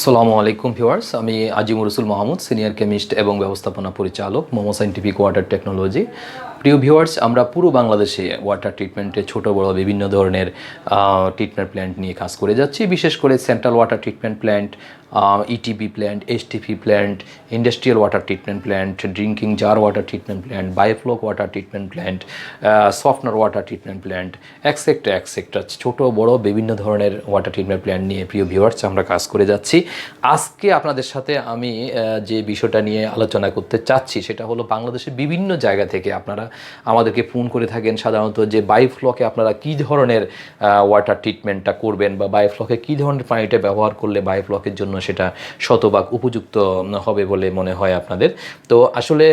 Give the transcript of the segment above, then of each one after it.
আসসালামু আলাইকুম ভিউয়ার্স, আমি আজিমুর রসুল মাহমুদ, সিনিয়র কেমিস্ট এবং ব্যবস্থাপনা পরিচালক, মোমো সাইন্টিফিক ওয়াটার টেকনোলজি। প্রিয় ভিউয়ার্স, আমরা পুরো বাংলাদেশে ওয়াটার ট্রিটমেন্টে ছোট, বড়, বিভিন্ন ধরনের ট্রিটমেন্ট প্ল্যান্ট নিয়ে কাজ করে যাচ্ছি। বিশেষ করে central water treatment plant ETP plant STP plant industrial water treatment plant drinking jar water treatment plant biofloc water treatment plant softener water treatment plant each sector each sector ছোট, বড়, বিভিন্ন ধরনের ওয়াটার ট্রিটমেন্ট প্ল্যান্ট নিয়ে প্রিয় viewers, আমরা কাজ করে যাচ্ছি। আজকে আপনাদের সাথে আমি যে বিষয়টা নিয়ে আলোচনা করতে চাচ্ছি, সেটা হলো বাংলাদেশের বিভিন্ন জায়গা থেকে আপনারা আমাদেরকে ফোন করে থাকেন সাধারণত যে বায়োফ্লকে আপনারা কী ধরনের ওয়াটার ট্রিটমেন্টটা করবেন বা বায়োফ্লকে কী ধরনের পানিটা ব্যবহার করলে বায়োফ্লকের জন্য সেটা শতভাগ উপযুক্ত হবে বলে মনে হয় আপনাদের। তো আসলে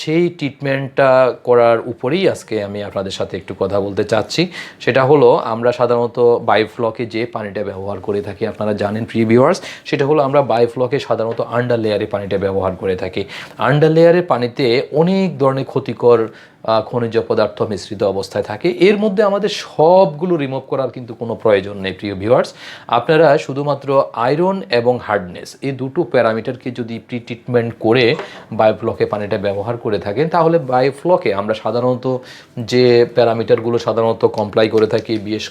সেই ট্রিটমেন্টটা করার উপরেই আজকে আমি আপনাদের সাথে একটু কথা বলতে চাচ্ছি। সেটা হলো, আমরা সাধারণত বায়োফ্লকে যে পানিটা ব্যবহার করে থাকি, আপনারা জানেন প্রিভিউয়ার্স সেটা হলো আমরা বায়োফ্লকে সাধারণত আন্ডার লেয়ারে পানিটা ব্যবহার করে থাকি। আন্ডার লেয়ারের পানিতে অনেক ধরনের ক্ষতিকর খনিজ পদার্থ মিশ্রিত অবস্থায় থাকে। এর মধ্যে আমাদের সবগুলো রিমুভ করার কিন্তু কোনো প্রয়োজন নেই, প্রিয় ভিউয়ার্স আপনারা শুধুমাত্র আয়রন এবং হার্ডনেস এই দুটো প্যারামিটারকে যদি প্রি ট্রিটমেন্ট করে বায়োফ্লকে পানিটা ব্যবহার করে থাকেন, তাহলে বায়োফ্লকে আমরা সাধারণত যে প্যারামিটারগুলো সাধারণত কমপ্লাই করে থাকি, বিশেষ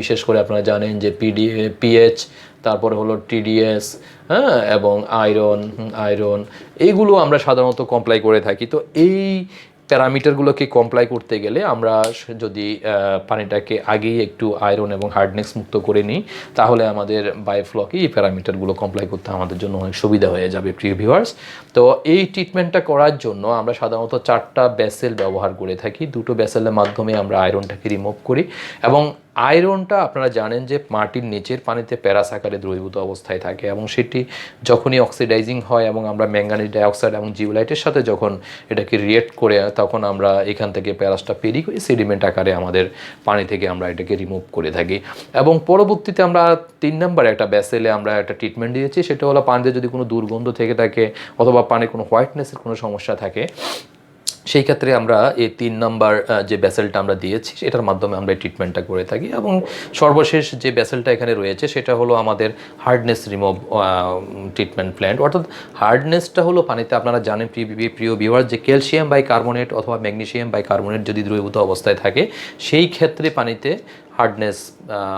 বিশেষ করে আপনারা জানেন যে পিডি পিএইচ তারপরে হলো টিডিএস হ্যাঁ এবং আয়রন আয়রন এইগুলো আমরা সাধারণত কমপ্লাই করে থাকি। তো এই প্যারামিটারগুলোকে কমপ্লাই করতে গেলে আমরা যদি পানিটাকে আগেই একটু আয়রন এবং হার্ডনেস মুক্ত করে নিই, তাহলে আমাদের বায়োফ্লকে এই প্যারামিটারগুলো কমপ্লাই করতে আমাদের জন্য অনেক সুবিধা হয়ে যাবে, প্রিয় ভিউয়ার্স তো এই ট্রিটমেন্টটা করার জন্য আমরা সাধারণত চারটা ব্যাসেল ব্যবহার করে থাকি। দুটো ব্যাসেলের মাধ্যমে আমরা আয়রনটাকে রিমুভ করি এবং আয়রনটা আপনারা জানেন যে মাটির নিচের পানিতে প্যারাস আকারে দ্রবীভূত অবস্থায় থাকে এবং সেটি যখনই অক্সিডাইজিং হয় এবং আমরা ম্যাঙ্গানিজ ডাইঅক্সাইড এবং জিওলাইটের সাথে যখন এটাকে রিয়েক্ট করে, তখন আমরা এখান থেকে প্যারাসটা পেরি করে সেডিমেন্ট আকারে আমাদের পানি থেকে আমরা এটাকে রিমুভ করে থাকি। এবং পরবর্তীতে আমরা তিন নম্বর একটা ব্যাসেলে আমরা একটা ট্রিটমেন্ট দিয়েছি, সেটা হলো পানিতে যদি কোনো দুর্গন্ধ থেকে থাকে অথবা পানির কোনো হোয়াইটনেসের কোনো সমস্যা থাকে সেই ক্ষেত্রে আমরা এই তিন নম্বর যে ব্যাসেলটা আমরা দিয়েছি, সেটার মাধ্যমে আমরা এই ট্রিটমেন্টটা করে থাকি এবং সর্বশেষ যে ব্যাসেলটা এখানে রয়েছে, সেটা হলো আমাদের হার্ডনেস রিমুভ ট্রিটমেন্ট প্ল্যান্ট অর্থাৎ হার্ডনেসটা হলো পানিতে, আপনারা জানেন প্রিয় ভিউয়ার যে ক্যালসিয়াম বাই কার্বনেট অথবা ম্যাগনেশিয়াম বাই কার্বনেট যদি দ্রবীভূত অবস্থায় থাকে, সেই ক্ষেত্রে পানিতে হার্ডনেস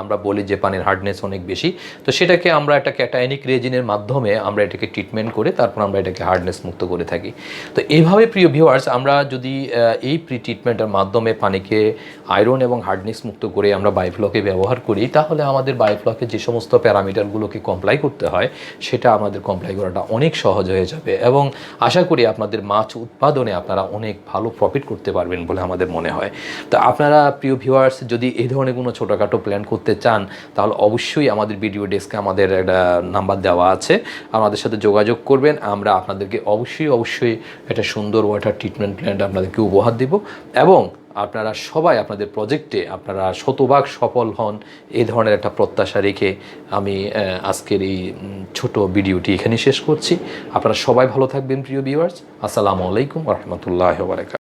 আমরা বলি যে পানির হার্ডনেস অনেক বেশি। তো সেটাকে আমরা একটা ক্যাটায়নিক রেজিনের মাধ্যমে আমরা এটাকে ট্রিটমেন্ট করে তারপর আমরা এটাকে হার্ডনেস মুক্ত করে থাকি। তো এইভাবে প্রিয় ভিউয়ার্স আমরা যদি এই প্রি ট্রিটমেন্টের মাধ্যমে পানিকে আয়রন এবং হার্ডনেস মুক্ত করে আমরা বায়োফ্লকে ব্যবহার করি, তাহলে আমাদের বায়োফ্লকে যে সমস্ত প্যারামিটারগুলোকে কমপ্লাই করতে হয়, সেটা আমাদের কমপ্লাই করাটা অনেক সহজ হয়ে যাবে। এবং আশা করি আপনাদের মাছ উৎপাদনে আপনারা অনেক ভালো প্রফিট করতে পারবেন বলে আমাদের মনে হয়। তো আপনারা প্রিয় ভিউয়ার্স যদি এই ধরনের কোনো ছোটোখাটো প্ল্যান করতে চান, তাহলে অবশ্যই আমাদের ভিডিও ডেস্কে আমাদের একটা নাম্বার দেওয়া আছে। আমাদের সাথে যোগাযোগ করবেন, আমরা আপনাদেরকে অবশ্যই অবশ্যই একটা সুন্দর ওয়াটার ট্রিটমেন্ট প্ল্যান্ট আপনাদেরকে উপহার দেব। এবং আপনারা সবাই আপনাদের প্রজেক্টে আপনারা শতভাগ সফল হন, এই ধরনের একটা প্রত্যাশা রেখে আমি আজকের এই ছোট ভিডিওটি এখানে শেষ করছি। আপনারা সবাই ভালো থাকবেন, প্রিয় ভিউয়ার্স আসসালামু আলাইকুম রহমতুল্লাহ বারাকাত